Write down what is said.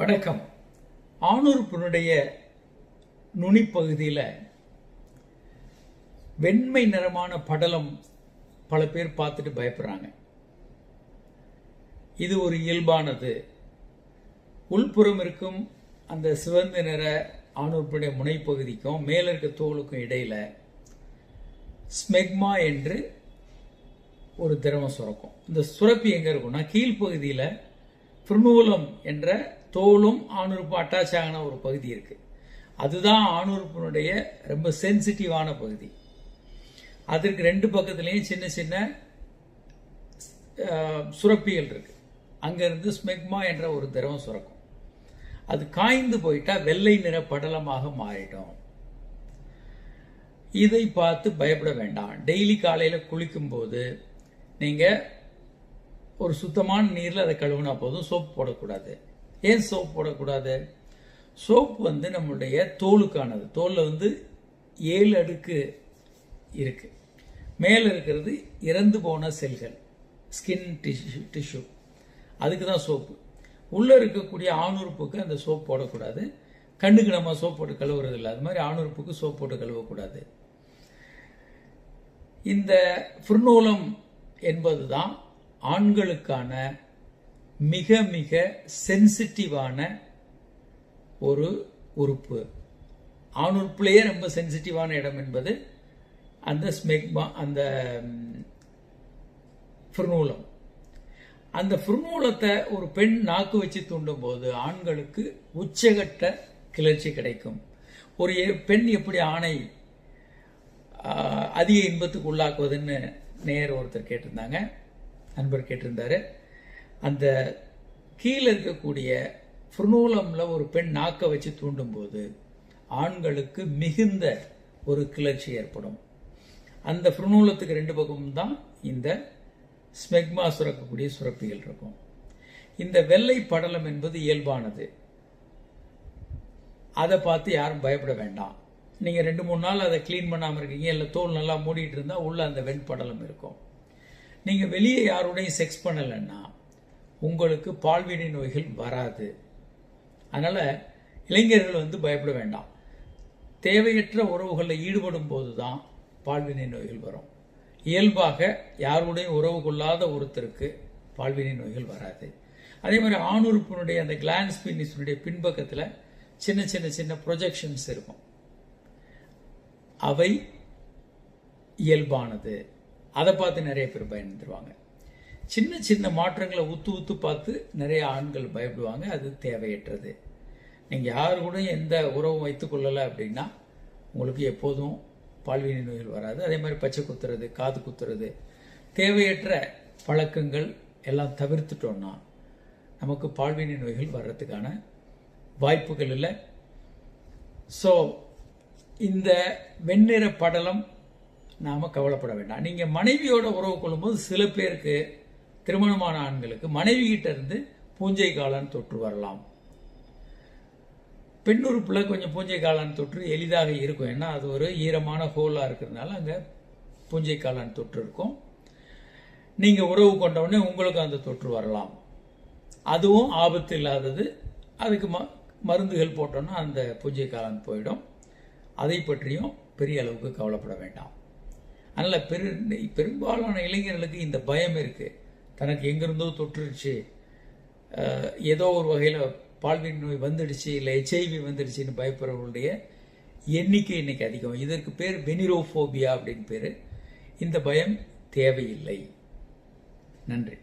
வணக்கம். ஆணுறுப்பினுடைய நுனிப்பகுதியில் வெண்மை நிறமான படலம் பல பேர் பார்த்துட்டு பயப்படுறாங்க. இது ஒரு இயல்பானது. உள்புறம் இருக்கும் அந்த சிவந்த நிற ஆணுறுப்பினுடைய முனைப்பகுதிக்கும் மேல இருக்க தோலுக்கும் இடையில ஸ்மெக்மா என்று ஒரு திரவம் சுரக்கும். இந்த சுரப்பி எங்கே இருக்கும்னா கீழ்ப்பகுதியில் பிருணூலம் என்ற தோலும் ஆணுறுப்பு அட்டாச் ஆகின ஒரு பகுதி இருக்குது அதுதான் ஆணுறுப்பினுடைய ரொம்ப சென்சிட்டிவான பகுதி. அதற்கு ரெண்டு பக்கத்துலேயும் சின்ன சின்ன சுரப்பிகள் இருக்கு. அங்கேருந்து ஸ்மெக்மா என்ற ஒரு திரவம் சுரக்கும். அது காய்ந்து போயிட்டா வெள்ளை நிற படலமாக மாறிடும். இதை பார்த்து பயப்பட வேண்டாம். டெய்லி காலையில் குளிக்கும்போது நீங்கள் ஒரு சுத்தமான நீரில் அதை கழுவுனா போதும். சோப்பு போடக்கூடாது. ஏன் சோப் போடக்கூடாது? சோப் வந்து நம்மளுடைய தோலுக்கானது. தோலில் வந்து ஏழு அடுக்கு இருக்குது மேலே இருக்கிறது இறந்து போன செல்கள். ஸ்கின் டிஷ்யூ டிஷ்யூ அதுக்கு தான் சோப்பு. உள்ளே இருக்கக்கூடிய ஆணுறுப்புக்கு அந்த சோப் போடக்கூடாது. கண்ணுக்கு நம்ம சோப் போட்டு கழுவுறது இல்லை அது மாதிரி ஆணுறுப்புக்கு சோப் போட்டு கழுவக்கூடாது. இந்த புர்நூலம் என்பது தான் ஆண்களுக்கான மிக மிக சென்சிட்டிவான ஒரு உறுப்பு. ஆண் உறுப்புலேயே ரொம்ப சென்சிட்டிவான இடம் என்பது அந்த ஸ்மெக்மா அந்த ஃப்ருனூலம் அந்த ஃப்ருனூலத்தை ஒரு பெண் நாக்கு வச்சு தூண்டும் போது ஆண்களுக்கு உச்சகட்ட கிளர்ச்சி கிடைக்கும். ஒரு எ- பெண் எப்படி ஆணை அதிக இன்பத்துக்கு உள்ளாக்குவதுன்னு நேர் ஒருத்தர் கேட்டிருந்தாங்க. நண்பர் கேட்டிருந்தாரு. அந்த கீழே இருக்கக்கூடிய ஃப்ருனூலம்ல ஒரு பெண் நாக்க வச்சு தூண்டும்போது ஆண்களுக்கு மிகுந்த ஒரு கிளர்ச்சி ஏற்படும். அந்த புர்ணூலத்துக்கு ரெண்டு பக்கமும் தான் இந்த ஸ்மெக்மா சுரக்கக்கூடிய சுரப்பிகள் இருக்கும். இந்த வெள்ளை படலம் என்பது இயல்பானது. அதை பார்த்து யாரும் பயப்பட வேண்டாம். நீங்கள் ரெண்டு மூணு நாள் அதை க்ளீன் பண்ணாமல் இருக்கீங்க இல்லை தோல் நல்லா மூடிட்டு இருந்தால் உள்ளே அந்த வெண்படலம் இருக்கும். நீங்கள் வெளியே யாரோடையும் செக்ஸ் பண்ணலைன்னா உங்களுக்கு பால்வினை நோய்கள் வராது. அதனால் இளைஞர்கள் வந்து பயப்பட வேண்டாம். தேவையற்ற உறவுகளில் ஈடுபடும் போது தான் பால்வினை நோய்கள் வரும். இயல்பாக யாருடையும் உறவு கொள்ளாத ஒருத்தருக்கு பால்வினை நோய்கள் வராது. அதே மாதிரி ஆணுறுப்பினுடைய அந்த கிளான்ஸ் பின்னிஸினுடைய பின்பக்கத்தில் சின்ன சின்ன சின்ன ப்ரொஜெக்ஷன்ஸ் இருக்கும். அவை இயல்பானது. அதை பார்த்து நிறைய பேர் பயந்துருவாங்க. சின்ன சின்ன மாற்றங்களை உத்து உத்து பார்த்து நிறைய ஆண்கள் பயப்படுவாங்க. அது தேவையற்றது. நீங்கள் யாரு கூட எந்த உறவும் வைத்துக்கொள்ளலை அப்படின்னா உங்களுக்கு எப்போதும் பால்வினை நோய்கள் வராது. அதே மாதிரி பச்சை குத்துறது காது குத்துறது. தேவையற்ற பழக்கங்கள் எல்லாம் தவிர்த்துட்டோம்னா நமக்கு பால்வினை நோய்கள் வர்றதுக்கான வாய்ப்புகள் இல்லை. ஸோ இந்த வெண்ணிற படலம் நாம் கவலைப்பட வேண்டாம். நீங்கள் மனைவியோட உறவு கொள்ளும்போது சில பேருக்கு திருமணமான ஆண்களுக்கு மனைவி கிட்ட இருந்து பூஞ்சை காளான் தொற்று வரலாம். பெண் உறுப்பில் கொஞ்சம் பூஞ்சை காளான் தொற்று எளிதாக இருக்கும். ஏன்னா அது ஒரு ஈரமான ஹோலாக இருக்கிறதுனால அங்கே பூஞ்சை காளான் தொற்று இருக்கும். நீங்கள் உறவு கொண்டவுடனே உங்களுக்கு அந்த தொற்று வரலாம். அதுவும் ஆபத்து இல்லாதது. அதுக்கு ம மருந்துகள் போட்டோன்னா அந்த பூஜை காலம் போயிடும். அதை பற்றியும் பெரிய அளவுக்கு கவலைப்பட வேண்டாம். அதனால் பெரு பெரும்பாலான இளைஞர்களுக்கு இந்த பயம் இருக்குது தனக்கு எங்கேருந்தோ தொற்றுருச்சு ஏதோ ஒரு வகையில் பால்வின் நோய் வந்துடுச்சு இல்லை ஹெச்ஐவி வந்துடுச்சுன்னு பயப்படுறவங்களுடைய எண்ணிக்கை இன்றைக்கி அதிகம். இதற்கு பேர் வெனிரோஃபோபியா அப்படின்னு பேர். இந்த பயம் தேவையில்லை. நன்றி.